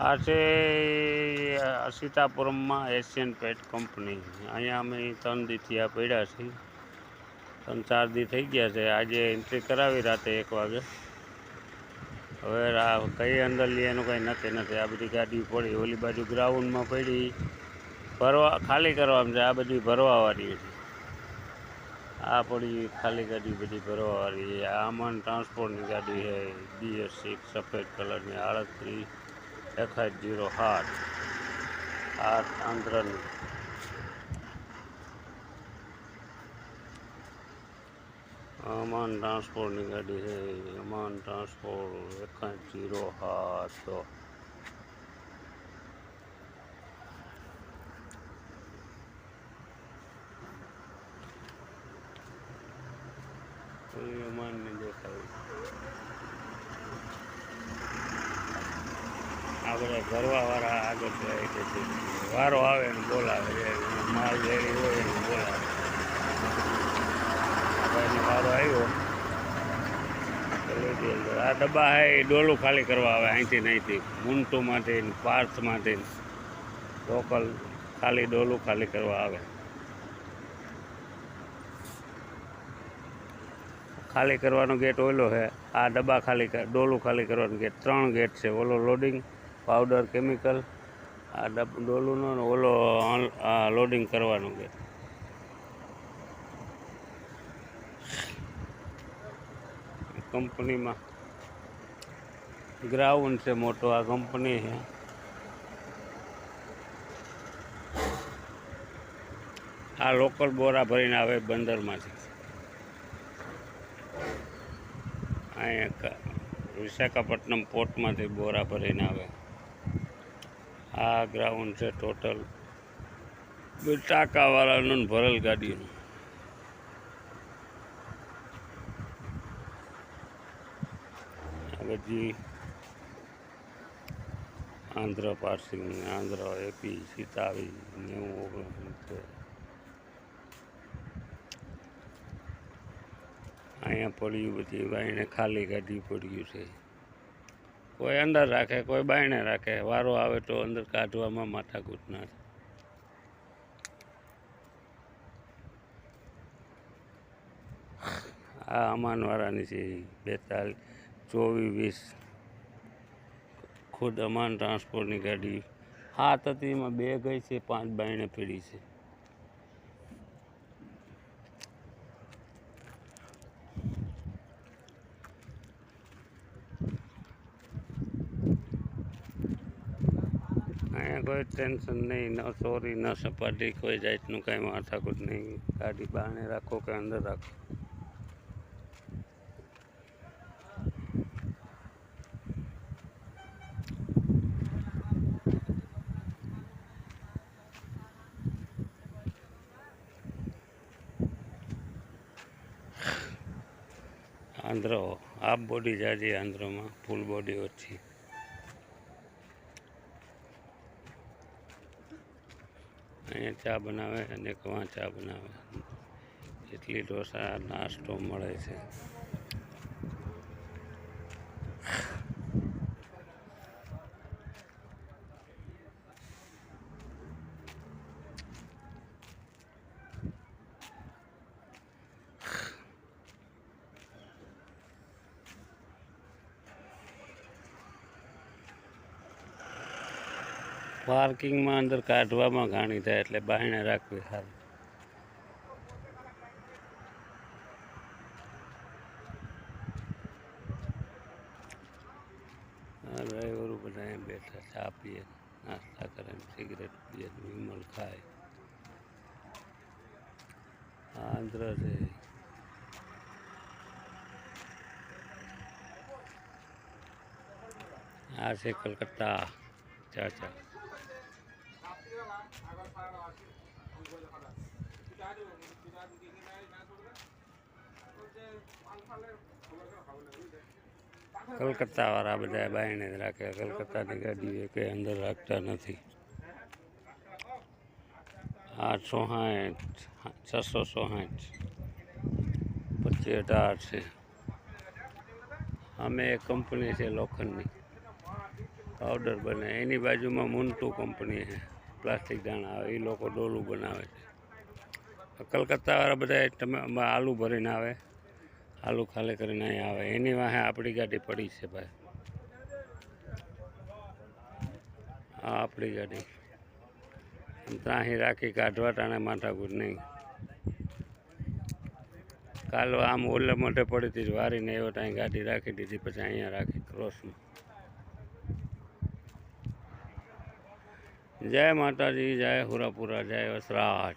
આ છે સીતાપુરમમાં એશિયન પેટ કંપની. અહીંયા અમે ત્રણ દીથી આ પડ્યા છીએ. ત્રણ ચાર દી થઈ ગયા છે. આજે એન્ટ્રી કરાવી રાતે એક વાગે. હવે આ કઈ અંદર લઈએ એનું કંઈ નક્કી નથી. આ બધી ગાડી પડી, ઓલી બાજુ ગ્રાઉન્ડમાં પડી. ભરવા, ખાલી કરવાનું છે. આ બધી ભરવાવાળી છે. આ પડી ખાલી ગાડી બધી ભરવાવાળી છે. આ ટ્રાન્સપોર્ટની ગાડી છે. બીએસ સિક્સ સફેદ કલરની, આડત્રીસ. એકાદ જીરો સાત આઠ આંધ્રનું અમાન ટ્રાન્સપોર્ટની ગાડી છે. અમાન ટ્રાન્સપોર્ટ એકાદ જીરો સાત તો આ બધા ભરવાવાળા આગળ જાય છે, વારો આવે ને બોલાવે છે માલ રેડી હોય એને બોલાવે. વારો આવ્યો. આ ડબ્બા હે ડોલું ખાલી કરવા આવે, અહીંથી નહીંથી અહીંથી. માટે પાર્થ પાર્થમાંથી લોકલ ખાલી ડોલું ખાલી કરવા આવે. ખાલી કરવાનો ગેટ ઓલો છે આ ડબ્બા ખાલી ડોલું ખાલી કરવાનું ગેટ ત્રણ ગેટ છે, ઓલો લોડિંગ પાવડર, કેમિકલ, આ ડોલુંનો ને ઓલો લોડિંગ કરવાનું કે. કંપનીમાં ગ્રાઉન્ડ છે મોટો, આ કંપની છે. આ લોકલ બોરા ભરીને આવે બંદરમાંથી. અહીંયા વિશાખાપટ્ટનમ પોર્ટમાંથી બોરા ભરીને આવે. આ ગ્રાઉન્ડ છે ટોટલ ટાંકાવાળાનું ભરેલ ગાડીનું. બધી આંધ્ર પાર્સિંગ આંધ્ર એપી સીતાવી, નેવું, ઓગણસિત્તેર. અહીંયા પડ્યું બધી બાયણે ખાલી ગાડી પડ્યું છે. કોઈ અંદર રાખે, કોઈ બાયણે રાખે, વારો આવે તો અંદર કાઢવામાં માથાકૂટ ના થાય. આ અમાનવાળાની છે બેતાલીસ ચોવીસ વીસ ખુદ અમાન ટ્રાન્સપોર્ટની ગાડી. હાથ હતી એમાં બે ગઈ છે, પાંચ બાયણે પીડી છે. કોઈ ટેન્શન નહીં, ન ચોરી ન સપાટી, કોઈ જાતનું કાંઈ માથાકૂટ નહીં. ગાડી બહાને રાખો કે અંદર રાખો? આંધ્રો હાફ બોડી જાજી આંધ્રોમાં ફૂલ બોડી ઓછી. અહીંયા ચા બનાવે અને કવા ચા બનાવે. ઇડલી ઢોસા નાસ્તો મળે છે. પાર્કિંગમાં અંદર કાઢવામાં ઘાણી થાય એટલે બાયણે રાખવી સારું. ડ્રાઈવરો બધા એમ બેઠા, ચા પીએ, નાસ્તા કરે સિગરેટ પીએ વિમલ ખાય. આંધ્ર છે. આ છે કલકત્તા. ચા ચા કલકત્તા વાળા બધા બાયણે જ રાખે. કલકત્તાની ગાડી કંઈ અંદર રાખતા નથી. આઠસો સાઠ છસો સાઠ પચીસ અઢાર છે. અમે એક કંપની છે લોખંડની. પાવડર બને એની બાજુમાં મુન્ટુ કંપની છે. પ્લાસ્ટિક દાણા આવે, એ લોકો ડોલું બનાવે છે. કલકત્તાવાળા બધા તમે આલુ ભરીને આવે, આલુ ખાલી કરીને અહીંયા આવે. એની વાહે આપણી ગાડી પડી છે ભાઈ. આ આપણી ગાડી. ત્યાં અહીં રાખી કાઢવા ટાણે માથાકૂટ નહીં. કાલ આમ ઓલે મોઢે પડી હતી, વારીને એવો ત્યાં ગાડી રાખી દીધી, પછી અહીંયા રાખી, ક્રોસમાં. જય માતાજી જય હુરાપુરા જય વસરાજ.